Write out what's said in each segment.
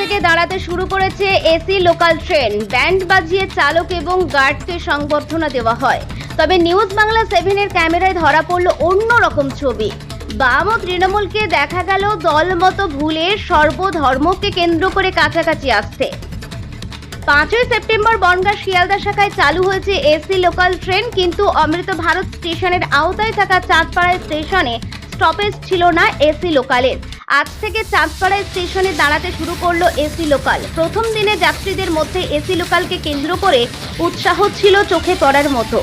থেকে দাঁড়াতে শুরু করেছে এসি, লোকাল ট্রেন। ব্যান্ড বাজিয়ে চালক এবং গার্ডকে সংবর্ধনা দেওয়া হয়। তবে নিউজ বাংলা সেভেনের ক্যামেরায় ধরা পড়ল অন্য রকম ছবি। বাম ও তৃণমূলকে দেখা গেল দলমতো ভুলে সর্বধর্মকে কেন্দ্র করে কাছাকাছি আসতে। পাঁচই সেপ্টেম্বর বনগাঁ শিয়ালদা শাখায় চালু হয়েছে এসি, লোকাল ট্রেন, কিন্তু অমৃত ভারত স্টেশনের আওতায় থাকা চাঁদপাড়া স্টেশনে স্টপেজ ছিল না এসি, লোকালের। আজ থেকে চাঁদপাড়া স্টেশনে দাঁড়াতে শুরু করল এসি লোকাল। প্রথম দিনে যাত্রীদের মধ্যে এসি লোকালকে কেন্দ্র করে উৎসাহ ছিল চোখে পড়ার মতো।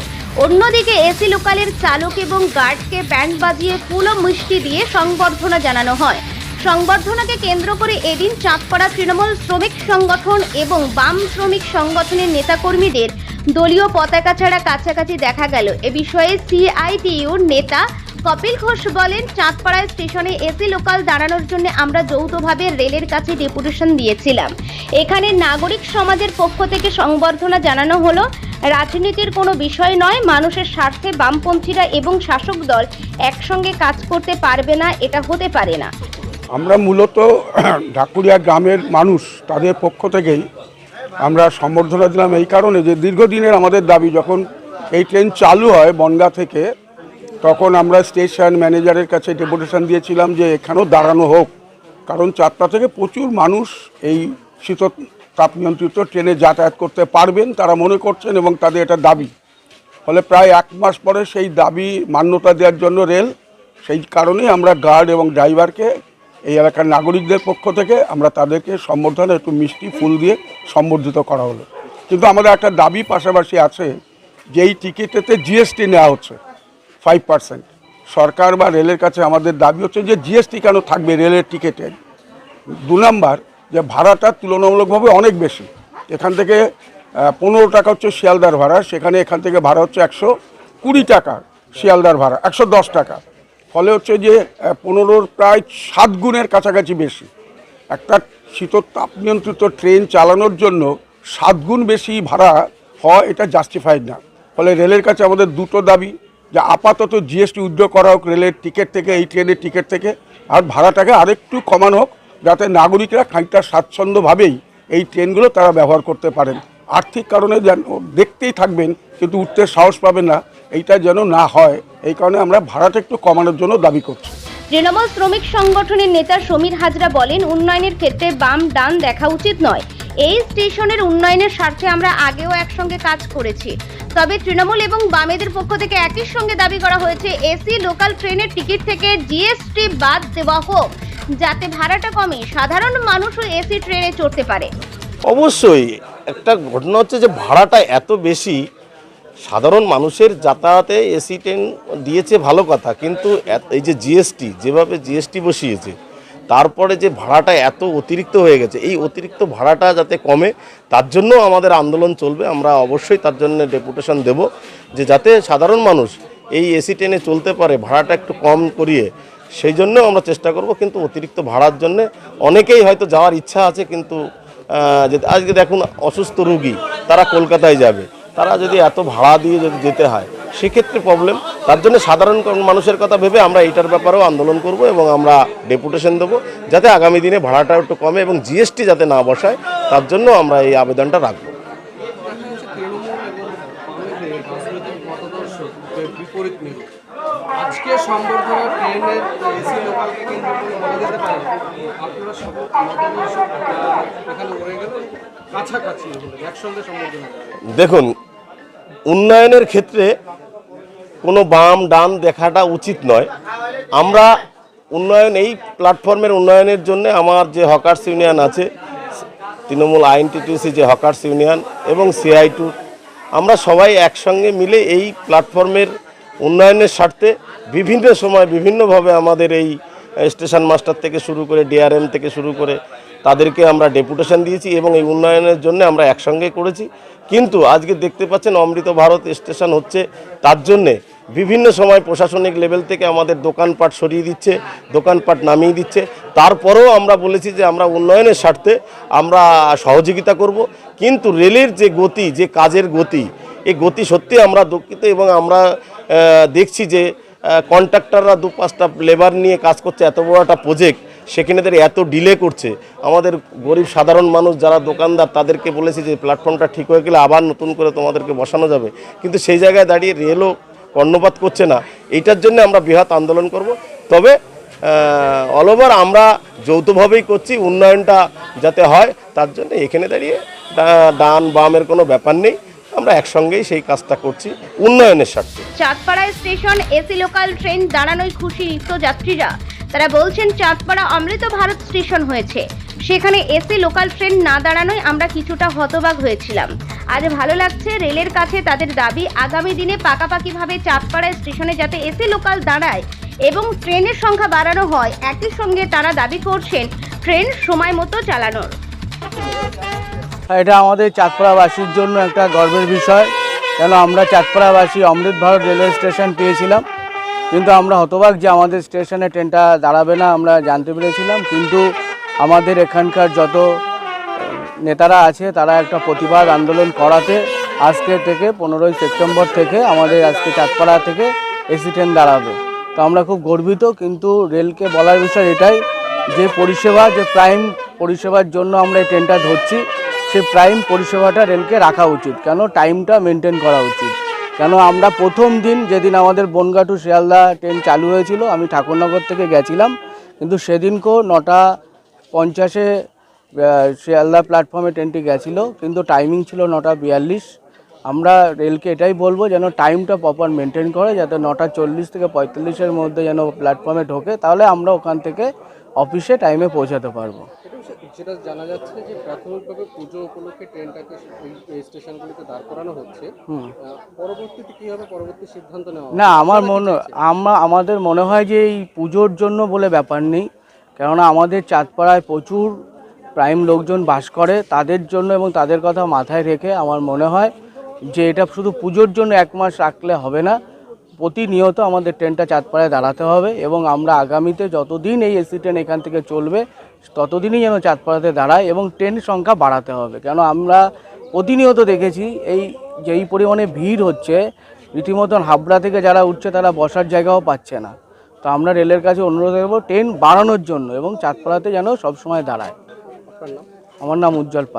অন্যদিকে এসি লোকালের চালক এবং গার্ডকে ব্যান্ড বাজিয়ে ফুল ও মিষ্টি দিয়ে সংবর্ধনা জানানো হয়। সংবর্ধনাকে কেন্দ্র করে এদিন চাঁদপাড়া তৃণমূল শ্রমিক সংগঠন এবং বাম শ্রমিক সংগঠনের নেতাকর্মীদের দলীয় পতাকা ছাড়া কাছাকাছি দেখা গেল। এ বিষয়ে সিআইটিইউর নেতা কপিল ঘোষ বলেন চাঁদপাড়া স্টেশনে এসি লোকাল দাঁড়ানোর জন্য আমরা যৌথভাবে রেলের কাছে ডেপুটেশন দিয়েছিলাম। এখানে নাগরিক সমাজের পক্ষ থেকে সংবর্ধনা জানানো হলো। রাজনীতির কোনো বিষয় নয়, মানুষের স্বার্থে বামপন্থীরা এবং শাসক দল একসঙ্গে কাজ করতে পারবে না, এটা হতে পারে না। আমরা মূলত ঢাকুরিয়া গ্রামের মানুষ, তাদের পক্ষ থেকেই আমরা সম্বর্ধনা দিলাম। এই কারণে যে দীর্ঘদিনের আমাদের দাবি, যখন এই ট্রেন চালু হয় বনগা থেকে তখন আমরা স্টেশন ম্যানেজারের কাছে ডেপুটেশন দিয়েছিলাম যে এখানেও দাঁড়ানো হোক। কারণ চারটা থেকে প্রচুর মানুষ এই শীত তাপ নিয়ন্ত্রিত ট্রেনে যাতায়াত করতে পারবেন, তারা মনে করছেন এবং তাদের এটা দাবি। ফলে প্রায় এক মাস পরে সেই দাবি মান্যতা দেওয়ার জন্য রেল, সেই কারণেই আমরা গার্ড এবং ড্রাইভারকে এই এলাকার নাগরিকদের পক্ষ থেকে আমরা তাদেরকে সম্বর্ধনা, একটু মিষ্টি ফুল দিয়ে সম্বর্ধিত করা হলো। কিন্তু আমাদের একটা দাবি পাশাপাশি আছে যে এই টিকিটেতে জিএসটি নেওয়া হচ্ছে। ফাইভ পার্সেন্ট সরকার বা রেলের কাছে আমাদের দাবি হচ্ছে যে জিএসটি কেন থাকবে রেলের টিকিটে? দু নাম্বার, যে ভাড়াটা তুলনামূলকভাবে অনেক বেশি। এখান থেকে পনেরো টাকা হচ্ছে শিয়ালদার ভাড়া, সেখানে এখান থেকে ভাড়া হচ্ছে একশো কুড়ি টাকা শিয়ালদার ভাড়া, একশো দশ টাকা। ফলে হচ্ছে যে পনেরোর প্রায় সাত গুণের কাছাকাছি বেশি। একটা শীত তাপ নিয়ন্ত্রিত ট্রেন চালানোর জন্য সাত গুণ বেশি ভাড়া হয় এটা জাস্টিফাইড না। ফলে রেলের কাছে আমাদের দুটো দাবি। যে আপাতত জিএসটি উইথড্র করা হোক রেলের টিকিট থেকে, এই ট্রেনের টিকিট থেকে, আর ভাড়াটাকে আরেকটু কমানো হোক, যাতে নাগরিকরা খানিকটা স্বাচ্ছন্দ্যভাবেই এই ট্রেনগুলো তারা ব্যবহার করতে পারেন। আর্থিক কারণে যেন দেখতেই থাকবেন, কিন্তু উঠতে সাহস পাবেন না, এইটা যেন না হয়। এই কারণে আমরা ভাড়াটা একটু কমানোর জন্য দাবি করছি। তৃণমূল শ্রমিক সংগঠনের নেতা সমীর হাজরা বলেন, উন্নয়নের ক্ষেত্রে বাম ডান দেখা উচিত নয়। এই স্টেশনের উন্নয়নের স্বার্থে আমরা আগেও একসঙ্গে কাজ করেছি। তবে তৃণমূল এবং বামেদের পক্ষ থেকে একই সঙ্গে দাবি করা হয়েছে, এসি লোকাল ট্রেনের টিকিট থেকে জিএসটি বাদ দেওয়া হোক, যাতে ভাড়াটা কমে। সাধারণ মানুষও এসি ট্রেনে চড়তে পারে। অবশ্যই, একটা ঘটনা হচ্ছে যে ভাড়াটা এত বেশি, সাধারণ মানুষের যাতায়াতে এসি ট্রেন দিয়েছে ভালো কথা, কিন্তু এই যে জিএসটি, যেভাবে জিএসটি বসিয়েছে তারপরে যে ভাড়াটা এত অতিরিক্ত হয়ে গেছে, এই অতিরিক্ত ভাড়াটা যাতে কমে, তার জন্য আমাদের আন্দোলন চলবে। আমরা অবশ্যই তার জন্য ডেপুটেশন দেব যে যাতে সাধারণ মানুষ এই এসি ট্রেনে চলতে পারে, ভাড়াটা একটু কম করিয়ে। সেই জন্য আমরা চেষ্টা করব কিন্তু অতিরিক্ত ভাড়ার জন্য। অনেকেই হয়তো যাওয়ার ইচ্ছা আছে কিন্তু আজকে দেখুন অসুস্থ রুগী, তারা কলকাতায় যাবে। তারা যদি এত ভাড়া দিয়ে যদি যেতে হয়, সেক্ষেত্রে প্রবলেম তার জন্য সাধারণ মানুষের কথা ভেবে আমরা এইটার ব্যাপারেও আন্দোলন করব এবং আমরা ডেপুটেশন দেবো যাতে আগামী দিনে ভাড়াটা একটু কমে এবং জিএসটি যাতে না বসায় তার জন্য আমরা এই আবেদনটা রাখব। দেখা যাচ্ছে তৃণমূল এবং বামেদের রাজনৈতিক মতাদর্শ বিপরীত মেরু আজকে সম্বর্ধনা ট্রেনের এসি লোকালকে কেন্দ্র বলা যেতে পারে আপনারা সব মতাদর্শ এখানে রয়ে গেল কাছাকাছি একসঙ্গে সম্বর্ধনা দেখুন উন্নয়নের ক্ষেত্রে কোনো বাম ডান দেখাটা উচিত নয়। আমরা উন্নয়ন, এই প্ল্যাটফর্মের উন্নয়নের জন্য আমার যে হকার্স ইউনিয়ন আছে, তৃণমূল আইএনটিটিউসি যে হকার্স ইউনিয়ন এবং সিআই টু আমরা সবাই একসঙ্গে মিলে এই প্ল্যাটফর্মের উন্নয়নের স্বার্থে বিভিন্ন সময় বিভিন্নভাবে আমাদের এই স্টেশন মাস্টার থেকে শুরু করে, ডিআরএম থেকে শুরু করে তাদেরকে আমরা ডেপুটেশন দিয়েছি এবং এই উন্নয়নের জন্য আমরা একসঙ্গে করেছি। কিন্তু আজকে দেখতে পাচ্ছেন অমৃত ভারত স্টেশন হচ্ছে, তার জন্যে বিভিন্ন সময় প্রশাসনিক লেভেল থেকে আমাদের দোকানপাট সরিয়ে দিচ্ছে, দোকানপাট নামিয়ে দিচ্ছে। তারপরেও আমরা বলেছি যে আমরা উন্নয়নের স্বার্থে আমরা সহযোগিতা করব। কিন্তু রেলের যে গতি, যে কাজের গতি, এই গতি সত্যি আমরা দুঃখিত এবং আমরা দেখছি যে কন্ট্রাক্টররা দু পাঁচটা লেবার নিয়ে কাজ করছে, এত বড় একটা প্রজেক্ট সেখানে তারা এত ডিলে করছে। আমাদের গরিব সাধারণ মানুষ যারা দোকানদার, তাদেরকে বলেছি যে প্ল্যাটফর্মটা ঠিক হয়ে গেলে আবার নতুন করে তোমাদেরকে বসানো যাবে। কিন্তু সেই জায়গায় দাঁড়িয়ে রেলও কর্ণপাত করছে না। এইটার জন্য আমরা বৃহৎ আন্দোলন করব। তবে অল ওভার আমরা যৌথভাবেই করছি, উন্নয়নটা যাতে হয়, তার জন্য এখানে দাঁড়িয়ে ডান বামের কোনো ব্যাপার নেই। আমরা একসঙ্গেই সেই কাজটা করছি, উন্নয়নের স্বার্থে। Chandpara station, AC local train, দাঁড়ানোয় খুশি নিত্যযাত্রীরা। তারা বলছেন, চাঁদপাড়া অমৃত ভারত স্টেশন হয়েছে। সেখানে এসি লোকাল ট্রেন না দাঁড়ানোয় আমরা কিছুটা হতবাক হয়েছিলাম। আজ ভালো লাগছে, রেলের কাছে তাদের দাবি, আগামী দিনে পাকাপাকিভাবে চাঁদপাড়া স্টেশনে যাতে এসি লোকাল দাঁড়ায় এবং ট্রেনের সংখ্যা বাড়ানো হয়, একই সঙ্গে তারা দাবি করছেন, ট্রেন সময় মতো চালানোর। এটা আমাদের চাঁদপাড়াবাসীর জন্য একটা গর্বের বিষয়। কেন আমরা চাঁদপাড়াবাসী অমৃত ভারত রেলওয়ে স্টেশন পেয়েছিলাম। কিন্তু আমরা হতবাক যে আমাদের স্টেশনে ট্রেনটা দাঁড়াবে না, আমরা জানতে পেরেছিলাম। কিন্তু আমাদের এখানকার যত নেতারা আছে, তারা একটা প্রতিবাদ আন্দোলন করাতে আজকে থেকে পনেরোই সেপ্টেম্বর থেকে আমাদের আজকে চাঁদপাড়া থেকে এসি ট্রেন দাঁড়াবে। তো আমরা খুব গর্বিত, কিন্তু রেলকে বলার বিষয় এটাই যে পরিষেবা, যে প্রাইম পরিষেবার জন্য আমরা এই ট্রেনটা ধরছি, সেই প্রাইম পরিষেবাটা রেলকে রাখা উচিত। কেন? টাইমটা মেনটেন করা উচিত। কেন আমরা প্রথম দিন যেদিন আমাদের বনগা টু শিয়ালদা ট্রেন চালু হয়েছিল, আমি ঠাকুরনগর থেকে গেছিলাম। কিন্তু সেদিনকেও নটা পঞ্চাশে শিয়ালদা প্ল্যাটফর্মে ট্রেনটি গেছিল। কিন্তু টাইমিং ছিল নটা বিয়াল্লিশ। আমরা রেলকে এটাই বলব যেন টাইমটা প্রপার মেনটেন করে যাতে নটা চল্লিশ থেকে পঁয়তাল্লিশের মধ্যে যেন প্ল্যাটফর্মে ঢোকে তাহলে আমরা ওখান থেকে অফিসে টাইমে পৌঁছাতে পারব। এটা জানা যাচ্ছে যে প্রাথমিকভাবে পুজো উপলক্ষে ট্রেনটাকে এই- এই স্টেশনগুলিতে দাঁড় করানো হচ্ছে। পরবর্তীতে কি হবে? পরবর্তী সিদ্ধান্ত নেওয়া না আমার মনে আমরা আমাদের মনে হয় যে এই পুজোর জন্য বলে ব্যাপার নেই। কেননা আমাদের চাঁদপাড়ায় প্রচুর প্রাইম লোকজন বাস করে তাদের জন্য এবং তাদের কথা মাথায় রেখে আমার মনে হয় যে এটা শুধু পুজোর জন্য এক মাস রাখলে হবে না প্রতিনিয়ত আমাদের ট্রেনটা চাঁদপাড়ায় দাঁড়াতে হবে এবং আমরা আগামীতে যতদিন এই এসি ট্রেন এখান থেকে চলবে ততদিনই যেন চাঁদপাড়াতে দাঁড়ায় এবং ট্রেন সংখ্যা বাড়াতে হবে। কেন আমরা প্রতিনিয়ত দেখেছি এই যেই পরিমাণে ভিড় হচ্ছে রীতিমতন হাবড়া থেকে যারা উঠছে তারা বসার জায়গাও পাচ্ছে না। তো আমরা রেলের কাছে অনুরোধ করব ট্রেন বাড়ানোর জন্য এবং চাঁদপাড়াতে যেন সবসময় দাঁড়ায়। আমার নাম উজ্জ্বল পাল।